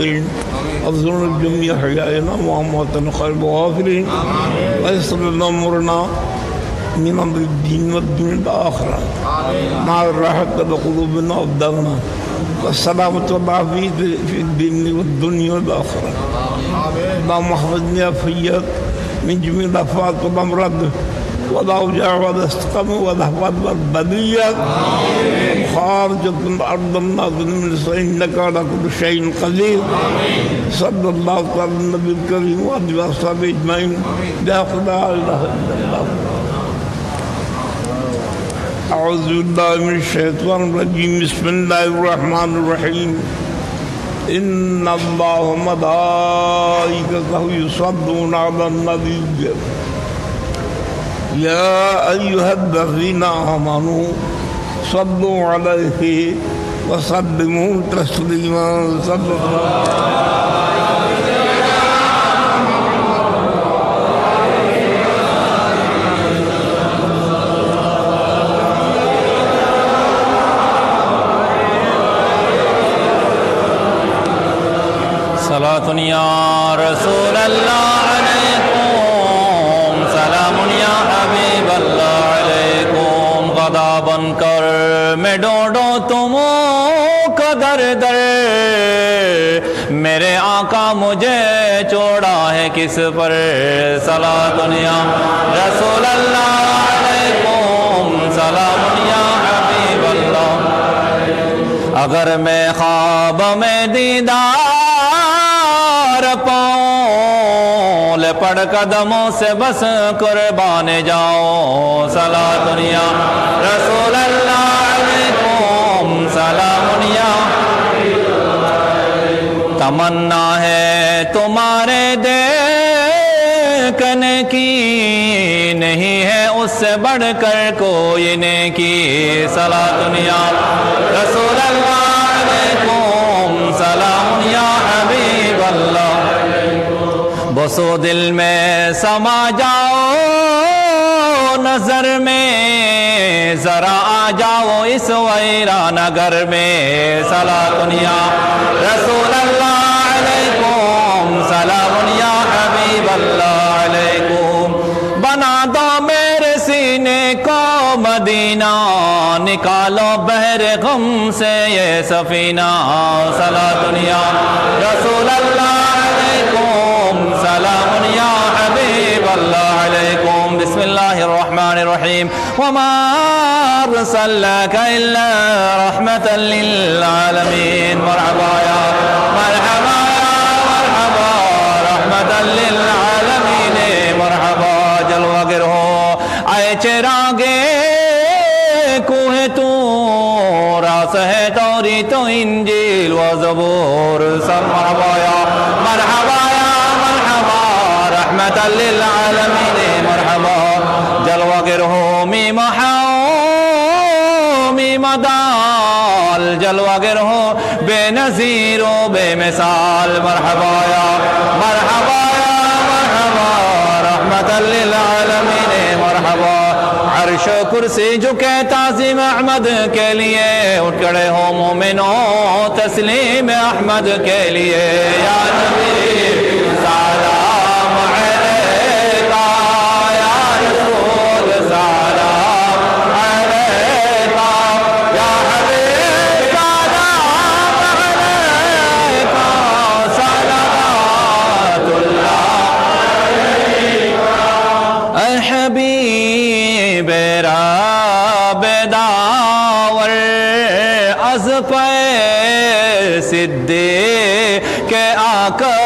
الشياطين واغفر جميع حيائنا وأمواتنا خير الغافرين ويسر لنا أمورنا من أمر الدين والدنيا الآخرة. مع الراحة لقلوبنا وأبداننا. والسلامة والعافية في الدين والدنيا والآخرة. اللهم احفظني يا فياض من جميع الافات والأمراض. والاوجاع والاستقامه والاحوال والبليه خارجة من الأرض الناظر من انك على كل شيء قدير. صلى الله على النبي الكريم وعلى اصحابه أجمعين. لا إله إلا الله. أعوذ بالله من الشيطان الرجيم. بسم الله الرحمن الرحيم. إن الله وملائكته يصلون على النبي. يا أيها الذين آمنوا صلوا عليه وسلموا تسليما صلى الله صلاة يا مجھے چوڑا ہے کس پر سلا دنیا؟ رسول اللہ علیکم، سلام دنیا، حبیب اللہ۔ اگر میں خواب میں دیدار پاؤں پڑ قدموں سے بس قربان جاؤں سلا دنیا۔ رسول اللہ علیکم، سلام دنیا۔ تمنا ہے تمہارے دیکھنے کی نہیں ہے، اس سے بڑھ کر کوئی نے کی سلا دنیا رسول اللہ علیکم۔ سلام یا حبیب اللہ۔ بسو دل میں سما جاؤ، نظر میں ذرا آ جاؤ اس ویرانگر میں۔ سلا دنیا رسول अल्लाह अलैकुम बना दो मेरे सीने को मदीना निकालो बहर गम से ये सफीना सला दुनिया रसूल अल्लाह अलैकुम सलाम या हबीब अल्लाह अलैकुम बिस्मिल्लाहिर रहमानिर रहीम वमा अरसलनाक इल्ला रहमतन लिल आलमीन मरहबा या القبور صل مرحبا يا مرحبا يا مرحبا رحمة للعالمين مرحبا جلوة قرهومي محومي مدال جلوة قرهوم بنزير وبمثال مرحبا يا مرحبا کرسی سے جھکے تعظیم احمد کے لیے اٹھ کڑے ہو مومنوں تسلیم احمد کے لیے۔ یا نبی पे सिद्धे के आकबर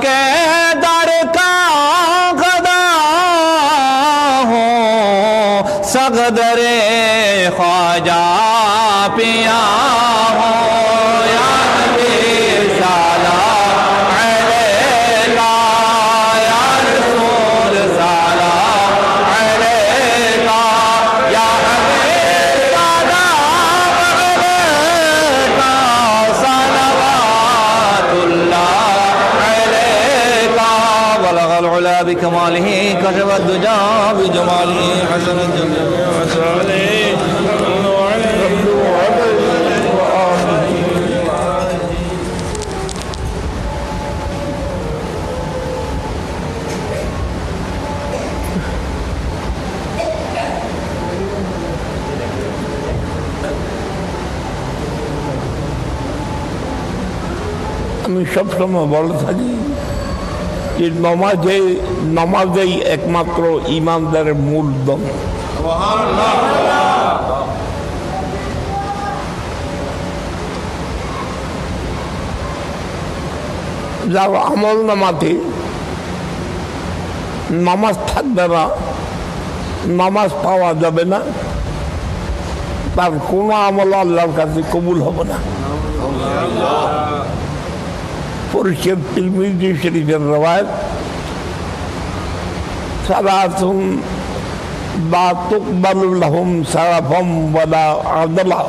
کے در کا غدا ہوں سغدر خواجہ پیاں بكماله كشف الدجى بجماله حسن الجمال আমি সবসময় বলে থাকি যে নমাজে নমাজেই একমাত্র ইমানদারের মূল দম যার আমল নামাতে। নামাজ থাকবে না, নামাজ পাওয়া যাবে না। তার কোনো আমল আল্লাহর কাছে কবুল হবে না। পরিষদ তিলমিজি শরীফের রবায়ত সালাতুন বা তুকবালুল্লাহুম সারাফম ওয়ালা আদলা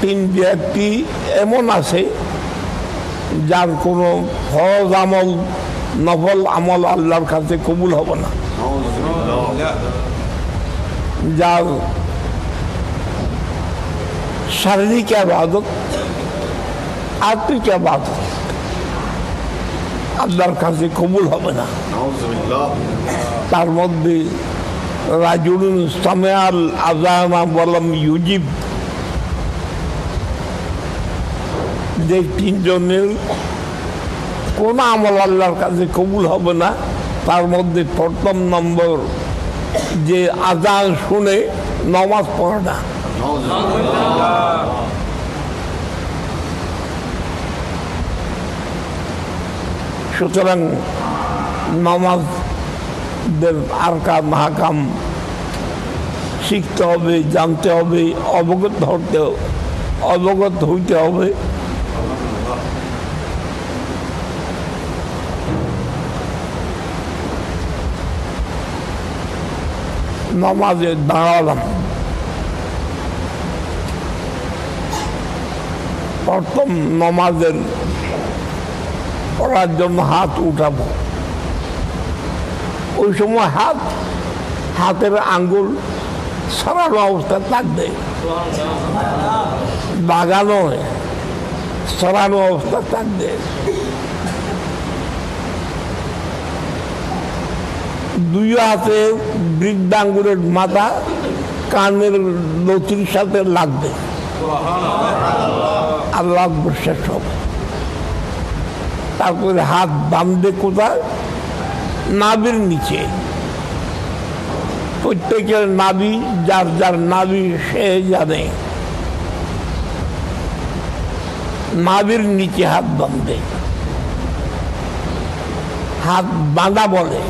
তিন ব্যক্তি এমন আছে যার কোনো ফরজ আমল নফল আমল আল্লাহর কাছে কবুল হবে না যার শারীরিক আবাদত আত্মিক আবাদত। আল্লাহর কাছে কবুল হবে না। তার মধ্যে রাজুল সামেয়াল আজানা বলম ইউজিব। যে তিনজনের কোন আমল আল্লাহর কাছে কবুল হবে না তার মধ্যে প্রথম নম্বর যে আজান শুনে নমাজ পড়ে না। সুতরাং নামাজদের আরকাম মাহাকাম শিখতে হবে, জানতে হবে, অবগত হতে, অবগত হইতে হবে। নামাজে দাঁড়ালাম। প্রথম নমাজের পড়ার জন্য হাত উঠাবো। ওই সময় হাত, হাতের আঙ্গুল সরানো অবস্থা থাকবে। বাগানো, সরানো অবস্থা থাকবে। দুই হাতে বৃদ্ধাঙ্গুলের মাথা, কানের লতির সাথে লাগবে। আল্লাহ শেষ হবে তারপরে হাত বাঁধবে কোথায় নাবির নিচে। প্রত্যেকের নাবি যার যার নাবি সে জানে। নাবির নিচে হাত বাঁধবে হাত বাঁধা বলে।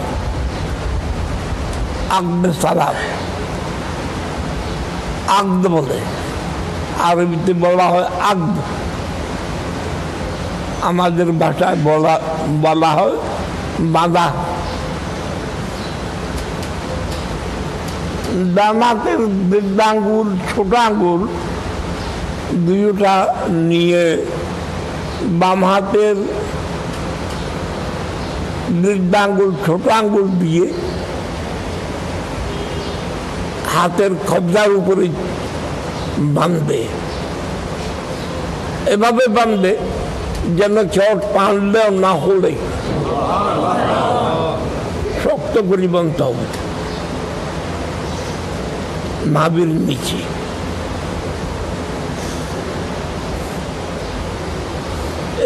আগদে সালাম। আগদ বলে। আরবিতে বলা হয় আগদ আমাদের ভাষায় বলা বলা হয় বাঁধা ডানাতের বৃদ্ধাঙ্গুল ছোট আঙ্গুল দুইটা নিয়ে বাম হাতের বৃদ্ধাঙ্গুল ছোট আঙ্গুল দিয়ে হাতের খবজার উপরে বাঁধবে এভাবে বাঁধবে যেন চট টানলেও না হলে শক্ত করে বাঁধতে হবে। নাবির নিচে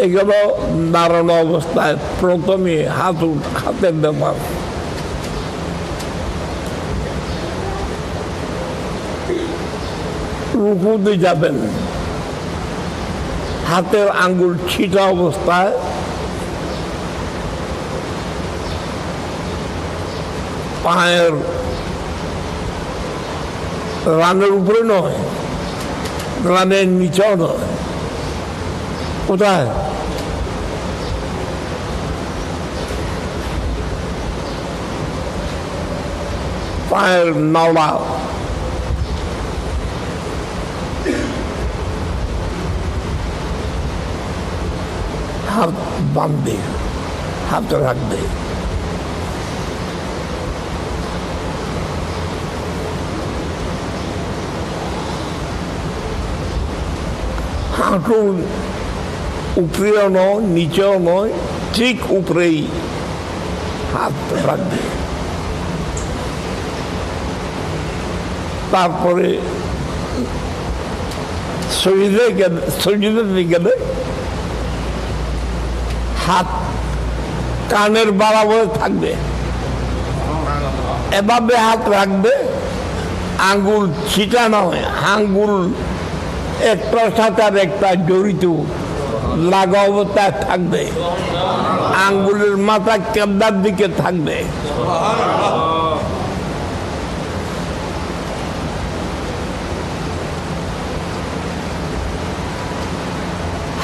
এগুলো দাঁড়ানো অবস্থায় প্রথমে হাত হাতের ব্যাপার। রুকুতে যাবেন। হাতের আঙ্গুল ছিটা অবস্থায়। পায়ের রানের উপরে নয়, রানের নিচেও নয়। কোথায়? পায়ের নওড়া হাত বাঁধবে হাত রাখবে। হাঁটুর উপরেও নয়, নিচেও নয়, ঠিক উপরেই হাত রাখবে। তারপরে শরীরে গেলে শরীরে গেলে হাত কানের বরাবর থাকবে। এভাবে হাত রাখবে, আঙ্গুল ছিটা নয়, আঙ্গুল একটার সাথে আর একটা জড়িত লাগা থাকবে। আঙ্গুলের মাথা কেবলার দিকে থাকবে।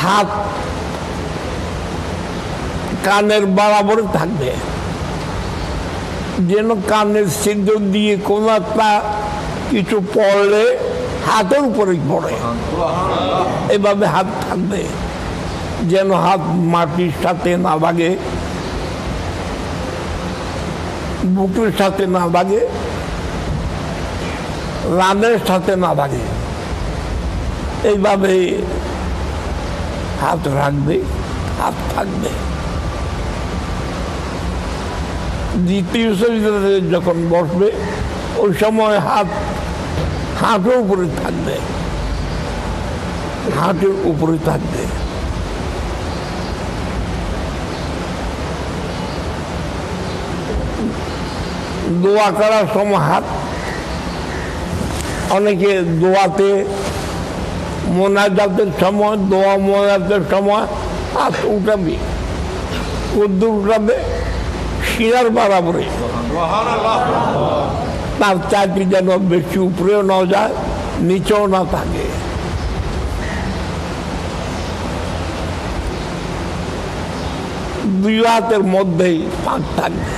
হাত কানের বরাবর থাকবে। যেন কানের সিদ্ধ দিয়ে কোনো একটা কিছু পড়লে হাতের উপরে পড়ে। এভাবে হাত থাকবে। যেন হাত মাটির সাথে না লাগে বুকের সাথে না লাগে রানের সাথে না লাগে এইভাবে হাত রাখবে, হাত থাকবে। দ্বিতীয় শরীরে যখন বসবে, ওই সময় হাত হাঁটুর উপরে থাকবে। হাঁটুর উপরে থাকবে। দোয়া করার সময় হাত, অনেকে দোয়াতে মোনাজাতের সময়, দোয়া মোনাজাতের সময় হাত উঠাবে। কদ্দুর উঠাবে শিরার বরাবরে তার চাকরি যেন বেশি উপরেও না যায়, নিচেও না থাকে। দুই হাতের মধ্যেই ফাঁক থাকবে।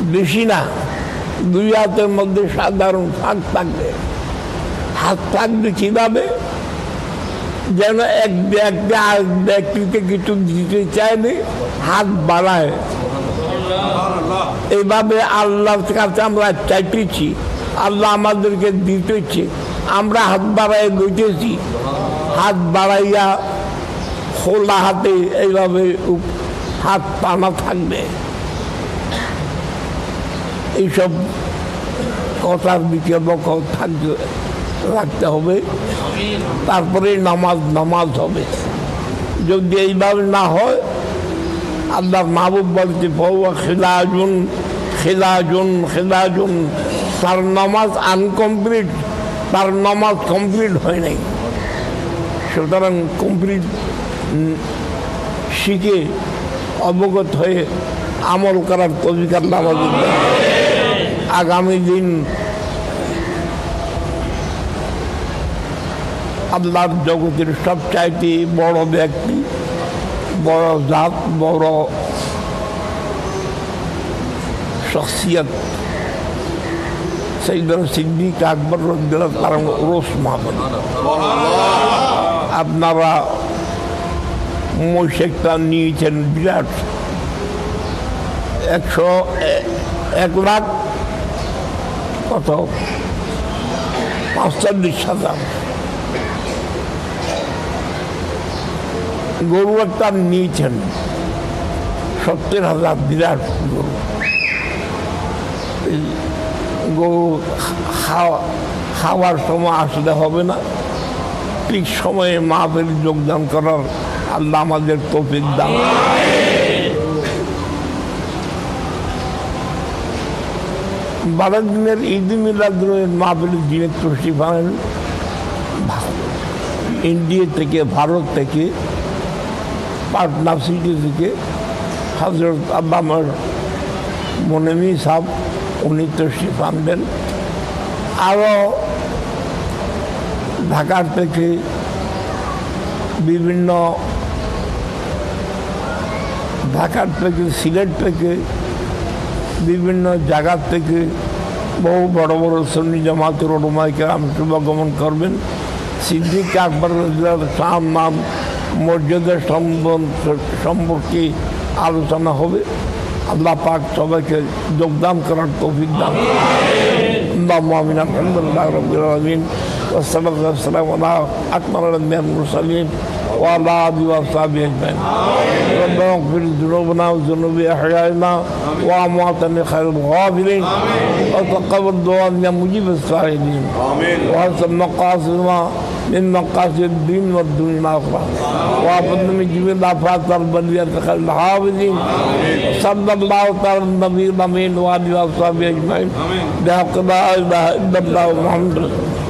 বেশি না, দুই হাতের মধ্যে সাধারণ ফাঁক থাকবে। হাত থাকবে কীভাবে? যেন এক ব্যক্তি আর ব্যক্তিকে কিছু দিতে চায়নি, হাত বাড়ায়। এইভাবে আল্লাহর কাছে আমরা চাইতেছি, আল্লাহ আমাদেরকে দিতেছে, আমরা হাত বাড়াই লইতেছি হাত বাড়াইয়া খোলা হাতে এইভাবে হাত টানা থাকবে। এইসব কথার দিকে লক্ষ্য থাকতে রাখতে হবে। তারপরে নামাজ নামাজ হবে। যদি এইভাবে না হয় আল্লাহ মাহবুব বলছে বউয়া খেলাজুন খেলাজুন খেলাজুন। তার নামাজ আনকমপ্লিট, তার নামাজ কমপ্লিট হয় নাই। সুতরাং কমপ্লিট শিখে অবগত হয়ে আমল করার তবিকার নামাজ আগামী দিন আল্লাহর জগতের সবচাইতে বড় ব্যক্তি বড় জাত, বড় শখসিয়ত। সেইদিন সিদ্দিক আকবর রদ্দার কারণ রোস মাহমুদ। আপনারা মৈশেকটা নিয়েছেন বিরাট। একশো এক লাখ কত? পাঁচচল্লিশ হাজার। গরু একটা নিয়েছেন সত্তর হাজার বিরাট গরু। গরু খাওয়া, খাওয়ার সময় আসলে হবে না। ঠিক সময়ে মাহফিল যোগদান করার আল্লাহ আমাদের তৌফিক দান বারো দিনের ঈদ মিলাদ মাহফিলের দিনে তৃষ্টি পান ইন্ডিয়া থেকে, ভারত থেকে পাটনা সিটি থেকে হজরত আব্বামর মনেমি সাহ উনি তশরিফ আনবেন। আরও ঢাকার থেকে বিভিন্ন ঢাকার থেকে, সিলেট থেকে, বিভিন্ন জায়গার থেকে বহু বড় বড় সন্নি জামাতের ওরমাইকে আমি শুভাগমন করবেন। সিদ্দিক আকবর শাহ নাম মর্যাদা সম্বন- সম্পর্কে আলোচনা হবে আল্লাহ পাক সবাইকে যোগদান করার তৌফিক দান اللهم امين الحمد لله رب العالمين والصلاه والسلام على اكمل الانبياء والمرسلين وعلى اله واصحابه اجمعين ربنا اغفر ذنوبنا وذنوب احيائنا وامواتنا خير الغافرين وتقبل دعاءنا مجيب السائلين وحسن مقاصدنا من مقاصد الدين والدنيا الاخره وافضل من جميع الافات والبليات خير الحافظين صلى الله تعالى النبي الأمين وعلى اله وأصحابه أجمعين. بحق لا إله إلا الله محمد رسول الله.